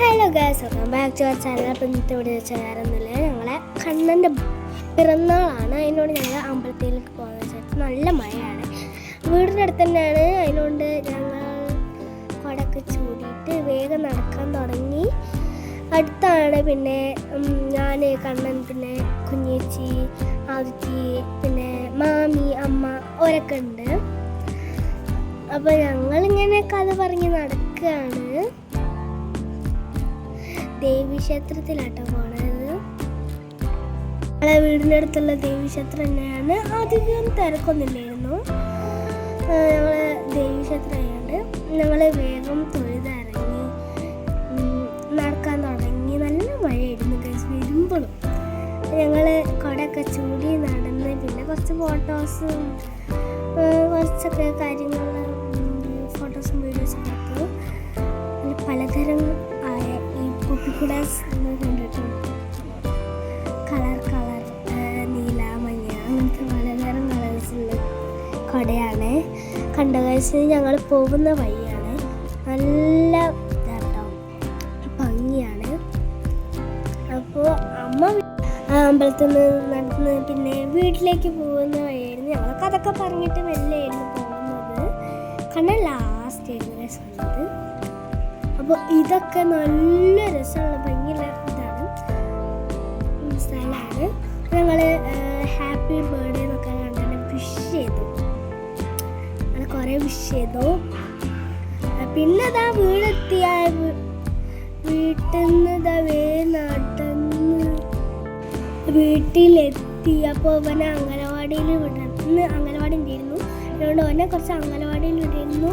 Hello guys welcome back to our channel അപ്പം ഇന്നത്തെ ഇവിടെ വെച്ചാൽ വേറെ ഒന്നുമില്ല ഞങ്ങളെ കണ്ണന്റെ പിറന്നാളാണ്. അതിനോട് ഞങ്ങൾ അമ്പലത്തിലേക്ക് പോകുന്നത് വെച്ചാൽ നല്ല മഴയാണ്. വീടിന്റെ അടുത്ത് തന്നെയാണ്. അതിനോണ്ട് ഞങ്ങൾ കുടക്ക് ചൂടിയിട്ട് വേഗം നടക്കാൻ തുടങ്ങി. അടുത്താണ് പിന്നെ ഞാൻ കണ്ണൻ പിന്നെ കുഞ്ഞേച്ചി ആദിച്ചി പിന്നെ മാമി അമ്മ അവരൊക്കെ ഉണ്ട്. അപ്പോൾ ഞങ്ങളിങ്ങനെ കഥ പറഞ്ഞ് നടക്കുകയാണ്. ദേവീക്ഷേത്രത്തിലാട്ടോ പോണത്. നമ്മളെ വീടിന്റെ അടുത്തുള്ള ദേവീക്ഷേത്രം തന്നെയാണ്. അധികം തിരക്കൊന്നുമില്ലായിരുന്നു. ഞങ്ങൾ ദേവീക്ഷേത്രം ആയതുകൊണ്ട് ഞങ്ങൾ വേഗം തൊഴുതിറങ്ങി നടക്കാൻ തുടങ്ങി. നല്ല മഴയായിരുന്നു ഗൈസ് വരുമ്പോഴും ഞങ്ങൾ കുടയൊക്കെ ചൂടി നടന്ന് പിന്നെ കുറച്ച് ഫോട്ടോസും കുറച്ചൊക്കെ കാര്യങ്ങൾ കുപ്പിക്കുടാസ് കണ്ടിട്ടുണ്ട്. കളർ കളർ നീല മഞ്ഞ അങ്ങനത്തെ പലതരം കളേഴ്സുള്ള കുടയാണ്. കണ്ട കഴിച്ച് ഞങ്ങൾ പോകുന്ന വഴിയാണ്. നല്ല ഇതാട്ടോ. ഭംഗിയാണ്. അപ്പോൾ അമ്മ അമ്പലത്തിൽ നിന്ന് നടന്ന് പിന്നെ വീട്ടിലേക്ക് പോകുന്ന വഴിയായിരുന്നു. ഞങ്ങൾക്ക് അതൊക്കെ പറഞ്ഞിട്ട് മെല്ലെയായിരുന്നു പോകുന്നത്. കണ്ണ ലാസ്റ്റ് ആയിരുന്നു അപ്പോൾ ഇതൊക്കെ നല്ല രസമുള്ള ഭംഗിയുള്ള ഇതാണ്. സ്ഥലമാണ്. ഞങ്ങൾ ഹാപ്പി ബർത്ത്ഡേ എന്നൊക്കെ കണ്ടിട്ട് വിഷ് ചെയ്തു. അങ്ങനെ കുറേ വിഷ് ചെയ്തു. പിന്നെ അതാ വീടെത്തിയ വീട്ടിൽ വേ നാട്ടെന്ന് വീട്ടിലെത്തി. അപ്പോൾ അവനെ അംഗനവാടിയിൽ വിടുന്നു അംഗനവാടി ഉണ്ടായിരുന്നു അതുകൊണ്ട് അവനെ കുറച്ച് അംഗനവാടിയിൽ വിട്ടിരുന്നു.